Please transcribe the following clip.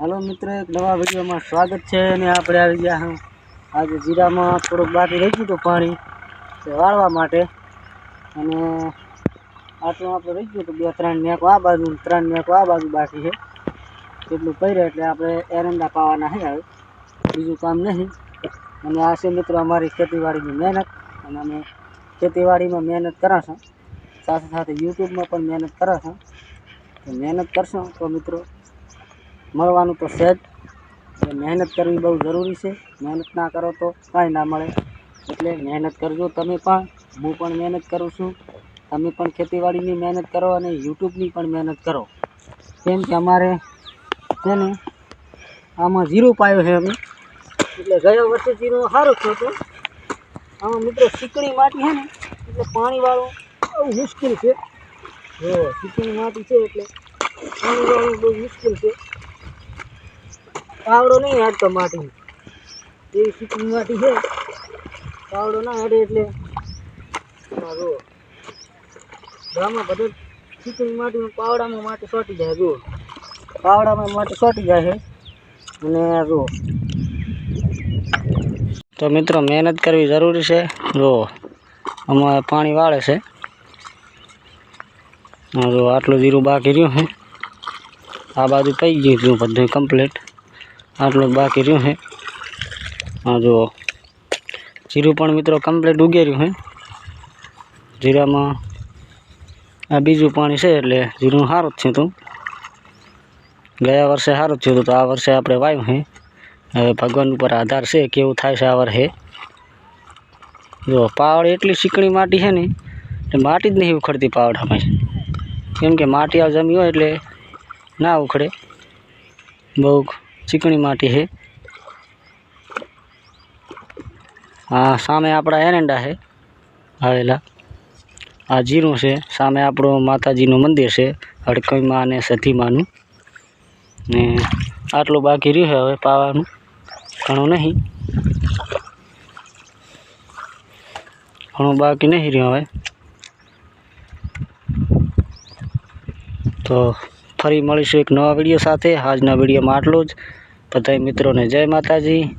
હાલો મિત્રો, એક નવા વિડીયોમાં સ્વાગત છે અને આપણે આવી ગયા હા. આજે જીરામાં થોડુંક બાકી રહી ગયું હતું પાણી વાળવા માટે. અને આટલું આપણે રહી ગયું હતું બે, ત્રણ મેકો આ બાજુ ત્રણ મેકો આ બાજુ બાકી છે. એટલું પહેરે એટલે આપણે એરંડા પાવાના છે હવે. બીજું કામ નહીં. અને આ છે મિત્રો અમારી ખેતીવાડીની મહેનત, અને અમે ખેતીવાડીમાં મહેનત કરાશું. સાથે સાથે યુટ્યુબમાં પણ મહેનત કરાશું. મહેનત કરશો તો મિત્રો મળવાનું તો સેટ એટલે મહેનત કરવી બહુ જરૂરી છે. મહેનત ના કરો તો કાંઈ ના મળે. એટલે મહેનત કરજો તમે પણ. હું પણ મહેનત કરું છું. તમે પણ ખેતીવાડીની મહેનત કરો અને યુટ્યુબની પણ મહેનત કરો. કેમ કે અમારે છે ને, આમાં જીરો પાયો છે અમે. એટલે ગયા વર્ષે જીરો સારો થયો હતો. આમાં મિત્રો ચીકણી માટી છે ને, એટલે પાણીવાળું બહુ મુશ્કેલ છે. જો ચીકણી માટી છે એટલે પાણીવાળું બહુ મુશ્કેલ છે. પાવડો નહીં હાડતો માટી. એવી ચીકણી માટી છે. પાવડો ના હાડે એટલે. જુઓ. ગામમાં બધું ચીકણી માટી પાવડામાં માટી સોટી જાય, જુઓ. પાવડામાં માટી સોટી જાય છે. અને જુઓ. તો મિત્રો, મહેનત કરવી જરૂરી છે. જુઓ. અમારે પાણી વાળે છે. જો આટલું જીરું બાકી રહ્યું છે. આ બાજુ પઈ ગયું હતું બધું કમ્પ્લીટ આટલું બાકી રહ્યું છે. હા જુઓ. જીરું પણ મિત્રો કમ્પ્લીટ ઉગેર્યું છે. જીરામાં આ બીજું પાણી છે એટલે જીરું સારું જ થયું હતું. ગયા વર્ષે સારું જ થયું હતું તો આ વર્ષે આપણે વાવ્યું છે. હવે ભગવાન ઉપર આધાર છે કેવું થાય છે આ વર્ષે. જો પાવડ એટલી ચીકણી માટી છે ને, એટલે માટી જ નહીં ઉખડતી પાવડામાં કેમ કે માટી આ જમી હોય એટલે ના ઉખડે. બહુ ચીકણી માટી છે. આ સામે આપણા એરંડા છે, આવેલા. આ જીરું છે, સામે આપણું માતાજીનું મંદિર છે હડકઈમાં અને સધીમાનું. ને આટલું બાકી રહ્યું હવે પાવાનું, ઘણું નહીં. ઘણું બાકી નહીં રહ્યું હવે. તો ફરી મળીશું એક નવા વીડિયો સાથે. આજના વિડીયોમાં આટલું જ. બધા મિત્રોને જય માતાજી.